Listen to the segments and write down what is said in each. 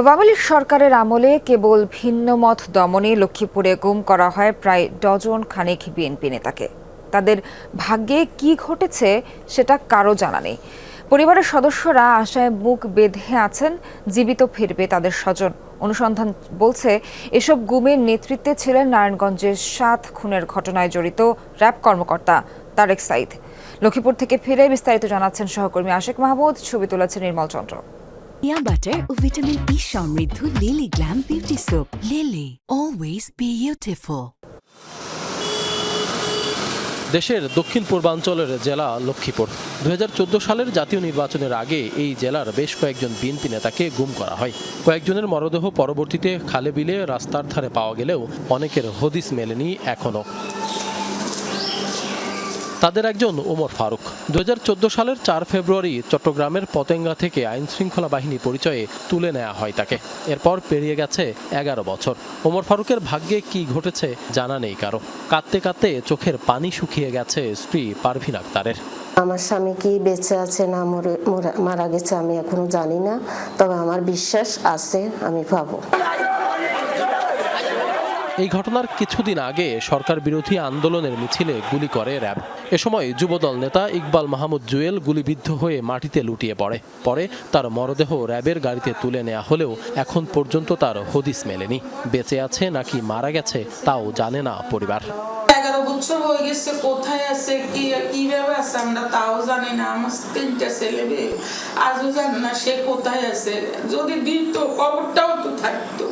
আওয়ামী সরকারের আমলে কেবল ভিন্ন মত দমনে লক্ষ্মীপুরে গুম করা হয় প্রায় ডজন খানেক বিএনপি নেতাকে। তাদের ভাগ্যে কি ঘটেছে সেটা কারও জানা নেই। পরিবারের সদস্যরা আশায় মুখ বেঁধে আছেন, জীবিত ফিরবে তাদের স্বজন। অনুসন্ধান বলছে, এসব গুমের নেতৃত্বে ছিলেন নারায়ণগঞ্জের সাত খুনের ঘটনায় জড়িত র্যাব কর্মকর্তা তারেক সাইদ। লক্ষ্মীপুর থেকে ফিরে বিস্তারিত জানাচ্ছেন সহকর্মী আশেক মাহমুদ, ছবি তুলেছেন নির্মল চন্দ্র। পিয়া বাটার ও ভিটামিন ই সমৃদ্ধ Lily glam beauty soap Lily always beautiful দেশের দক্ষিণ পূর্বাঞ্চলের জেলা লক্ষ্মীপুর। দুই হাজার চোদ্দ সালের জাতীয় নির্বাচনের আগে এই জেলার বেশ কয়েকজন বিএনপি নেতাকে গুম করা হয়। কয়েকজনের মরদেহ পরবর্তীতে খালে বিলে রাস্তার ধারে পাওয়া গেলেও অনেকের হদিস মেলেনি এখনও তাদের একজন ওমর ফারুক। দু হাজার চোদ্দ সালের চার ফেব্রুয়ারি চট্টগ্রামের পতেঙ্গা থেকে আইন শৃঙ্খলা বাহিনী পরিচয়ে তুলে নেওয়া হয় তাকে। এরপর পেরিয়ে গেছে এগারো বছর। ওমর ফারুকের ভাগ্যে কি ঘটেছে জানা নেই কারও। কাঁদতে কাঁদতে চোখের পানি শুকিয়ে গেছে স্ত্রী পারভিন আক্তারের। আমার স্বামী কি বেঁচে আছে না মরে মরে- মারা গেছে আমি এখনও জানি না তবে আমার বিশ্বাস আছে আমি পাবো। এই ঘটনার কিছুদিন আগে সরকার বিরোধী আন্দোলনের মিছিলে গুলি করে র্যাব। এ সময় যুবদল নেতা ইকবাল মাহমুদ জুয়েল গুলিবিদ্ধ হয়ে মাটিতে লুটিয়ে পড়ে। পরে তার মরদেহ র্যাবের গাড়িতে তুলে নেওয়া হলেও এখন পর্যন্ত তার হদিস মেলেনি। বেঁচে আছে নাকি মারা গেছে তাও জানে না পরিবার। এগারো বছর হয়ে গেছে, কোথায় আছে, কি, কীভাবে আছে আমরা তাও জানি না। আমার তিনটা ছেলে মেয়ে, আজও জানি না সে কোথায় আছে। যদি দিত, খবরটাও তো থাকতো।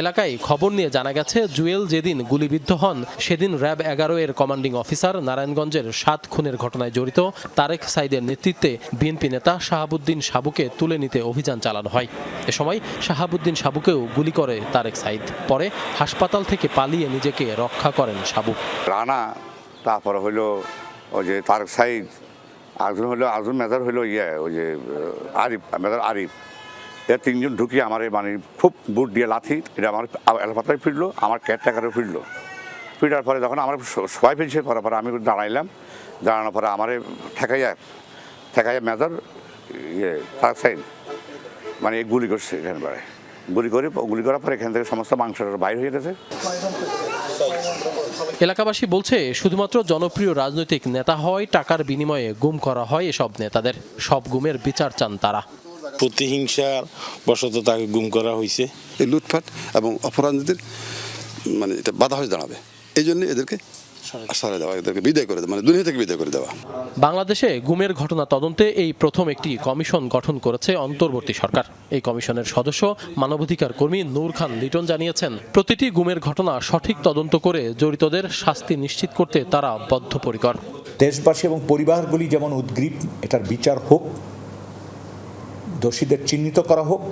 এলাকায় খবর নিয়ে জানা গেছে, জুয়েল যেদিন গুলিবিদ্ধ হন, সেদিন র্যাব এগারো এর কমান্ডিং অফিসার নারায়ণগঞ্জের সাত খুনের ঘটনায় জড়িত। তারেক সাইদের নেতৃত্বে বিএনপি নেতা শাহাবুদ্দিন সাবুকে তুলে নিতে অভিযান চালানো হয়। এ সময় শাহাবুদ্দিন সাবুকেও গুলি করে তারেক সাইদ। পরে হাসপাতাল থেকে পালিয়ে নিজেকে রক্ষা করেন সাবু রানা, তারপরে হইল ওই যে তারেক সাইদ আজম হলো আজম মেজার হইল ইয়ে ওই যে আরিফ মেজার আরিফ। এর তিনজন ঢুকিয়ে আমার মানে খুব বুট দিয়ে লাথি, এটা আমার এলাপাতায় ফিরলো, আমার কেয়ারটেকারে ফিরলো। ফিরার পরে যখন আমার সবাই ফিরছে, পরে পরে আমি দাঁড়াইলাম। দাঁড়ানোর পরে আমার ঠেকাইয়া ঠেকাইয়া মেজার ইয়ে তারক সাইদ মানে গুলি করছে এখানে গুলি করে, গুলি করার পরে এখান থেকে সমস্ত মাংসটা বাইর হয়ে গেছে। এলাকাবাসী বলছে, শুধুমাত্র জনপ্রিয় রাজনৈতিক নেতা হয় টাকার বিনিময়ে গুম করা হয় এসব নেতাদের। সব গুমের বিচার চান তারা। প্রতিহিংসার বশত তাকে গুম করা হয়েছে এই লুটফাট এবং অপরাধীদের মানে এটা বাধা হয়ে দাঁড়াবে। এই জন্য এদেরকে সরে দেওয়া এদেরকে বিদায় করে দেওয়া মানে দুনিয়া থেকে বিদায় করে দেওয়া। বাংলাদেশে গুমের ঘটনা তদন্তে এই প্রথম একটি কমিশন গঠন করেছে অন্তর্বর্তী সরকার। এই কমিশনের সদস্য মানবাধিকার কর্মী নূর খান লিটন জানিয়েছেন প্রতিটি গুমের ঘটনা সঠিক তদন্ত করে জড়িতদের শাস্তি নিশ্চিত করতে তারা বদ্ধপরিকর। দেশবাসী এবং পরিবারগুলি যেমন উদ্গ্রীব এটার বিচার হোক দোষীদের চিহ্নিত করা হোক।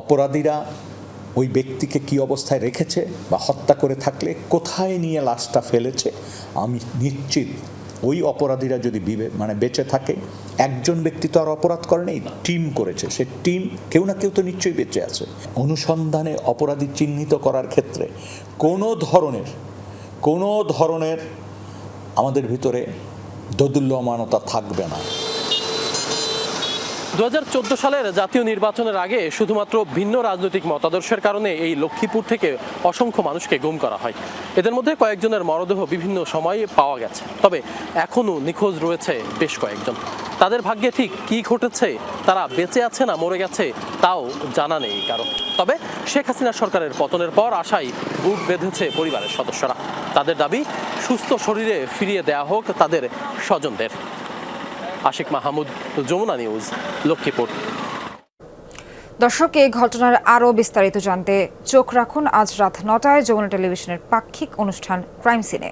অপরাধীরা ওই ব্যক্তিকে কি অবস্থায় রেখেছে বা হত্যা করে থাকলে কোথায় নিয়ে লাশটা ফেলেছে, আমি নিশ্চিত ওই অপরাধীরা যদি বিবে মানে বেঁচে থাকে, একজন ব্যক্তি তো আর অপরাধ করেনি টিম করেছে। সে টিম কেউ না কেউ তো নিশ্চয়ই বেঁচে আছে। অনুসন্ধানে অপরাধী চিহ্নিত করার ক্ষেত্রে কোনো ধরনের কোনো ধরনের আমাদের ভিতরে দোদুল্যমানতা থাকবে না। দু হাজার চোদ্দ সালের জাতীয় নির্বাচনের আগে শুধুমাত্র ভিন্ন রাজনৈতিক মতাদর্শের কারণে এই লক্ষ্মীপুর থেকে অসংখ্য মানুষকে গুম করা হয়। এদের মধ্যে কয়েকজনের মরদেহ বিভিন্ন সময়ে পাওয়া গেছে। তবে এখনও নিখোঁজ রয়েছে বেশ কয়েকজন। তাদের ভাগ্যে ঠিক কি ঘটেছে, তারা বেঁচে আছে না মরে গেছে, তাও জানা নেই কারও। তবে শেখ হাসিনা সরকারের পতনের পর আশায় বুক বেঁধেছে পরিবারের সদস্যরা। তাদের দাবি, সুস্থ শরীরে ফিরিয়ে দেয়া হোক তাদের স্বজনদের। আশিক মাহমুদ, যমুনা নিউজ, লক্ষ্মীপুর। দর্শক, এই ঘটনার আরও বিস্তারিত জানতে চোখ রাখুন আজ রাত নটায় যমুনা টেলিভিশনের পাক্ষিক অনুষ্ঠান ক্রাইম সিনে।